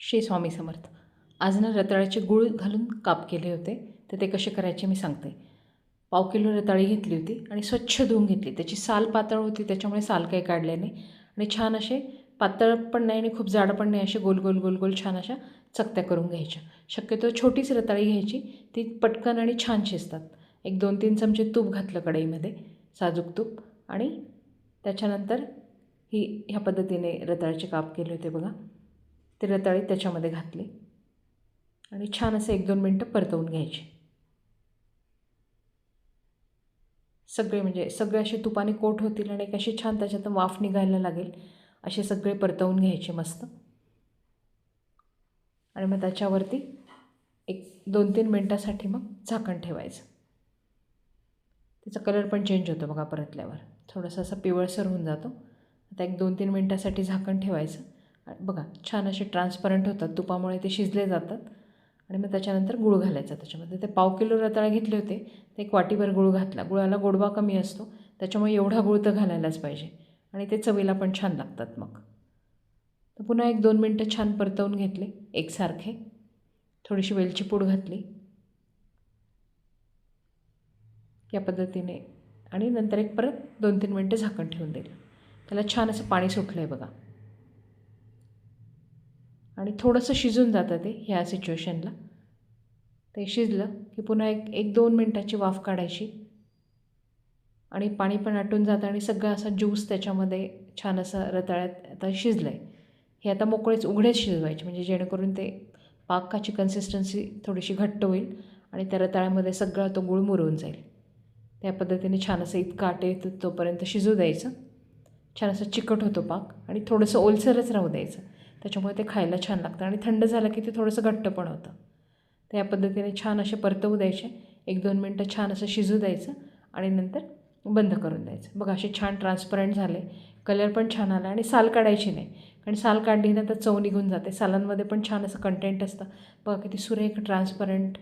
श्री स्वामी समर्थ. आज ना रताळ्याचे गुळ घालून काप केले होते तर ते कसे करायचे मी सांगते. पाव किलो रताळी घेतली होती आणि स्वच्छ धुवून घेतली. त्याची साल पातळ होती त्याच्यामुळे साल काही काढले नाही. आणि छान असे पातळ पण नाही आणि खूप जाड पण नाही असे गोल गोल गोल गोल छान अशा चकत्या करून घ्यायच्या. शक्यतो छोटीच रताळी घ्यायची ती पटकन आणि छान शिजतात. एक दोन तीन चमचे तूप घातलं कढईमध्ये साजूक तूप. आणि त्याच्यानंतर ही ह्या पद्धतीने रताळ्याचे काप केले होते बघा. ते रताळी त्याच्यामध्ये घातली. आणि छान असं एक दोन मिनटं परतवून घ्यायचे. सगळे म्हणजे सगळे असे तुपाने कोट होतील आणि एक अशी छान त्याच्यातून वाफ निघायला लागेल असे सगळे परतवून घ्यायचे मस्त. आणि मग त्याच्यावरती एक दोन तीन मिनटासाठी मग झाकण ठेवायचं. त्याचा कलर पण चेंज होतो बघा परतल्यावर. थोडंसं असं पिवळसर होऊन जातो. आता एक दोन तीन मिनटासाठी झाकण ठेवायचं. बघा छान असे ट्रान्सपरंट होतात तुपामुळे ते शिजले जातात आणि मग त्याच्यानंतर गुळ घालायचा त्याच्यामध्ये. ते पाव किलो रताळे घेतले होते ते एक वाटीभर गुळ घातला. गुळाला गोडवा कमी असतो त्याच्यामुळे एवढा गुळ तर घालायलाच पाहिजे आणि ते चवीला पण छान लागतात मग. तर पुन्हा एक दोन मिनटं छान परतवून घेतले एकसारखे. थोडीशी वेलची पूड घातली. या पद्धतीने आणि नंतर एक परत दोन तीन मिनटं झाकण ठेवून दिलं. त्याला छान असं पाणी सुटलं आहे बघा. आणि थोडंसं शिजून जातं ते ह्या सिच्युएशनला ते शिजलं की पुन्हा एक एक दोन मिनटाची वाफ काढायची. आणि पाणी पण आटून जातं आणि सगळं असा ज्यूस त्याच्यामध्ये छान असं रताळ्यात आता शिजलं आहे हे आता मोकळेच उघडेच शिजवायचे म्हणजे जेणेकरून ते पाकाची कन्सिस्टन्सी थोडीशी घट्ट होईल आणि त्या रताळ्यामध्ये सगळा तो गुळ मुरवून जाईल. त्या पद्धतीने छान असं इतकं आटे तोपर्यंत शिजू द्यायचं. छान असं चिकट होतो पाक आणि थोडंसं ओलसरच राहू द्यायचं. त्याच्यामुळे ते खायला छान लागतं आणि थंड झालं की ते थोडंसं घट्ट पण होतं. तर या पद्धतीने छान असे परतवू द्यायचे. एक दोन मिनटं छान असं शिजू द्यायचं आणि नंतर बंद करून द्यायचं. बघा असे छान ट्रान्सपरंट झाले. कलर पण छान आला आणि साल काढायची नाही. कारण साल काढली ना तर चव निघून जाते. सालांमध्ये पण छान असं कंटेंट असतं. बघा किती सुरेख ट्रान्सपरंट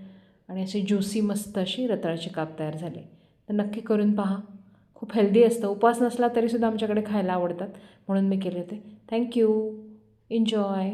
आणि असे ज्युसी मस्त अशी रताळाचे काप तयार झाले. तर नक्की करून पहा. खूप हेल्दी असतं. उपवास नसला तरीसुद्धा आमच्याकडे खायला आवडतात. म्हणून मी केले होते. Thank you enjoy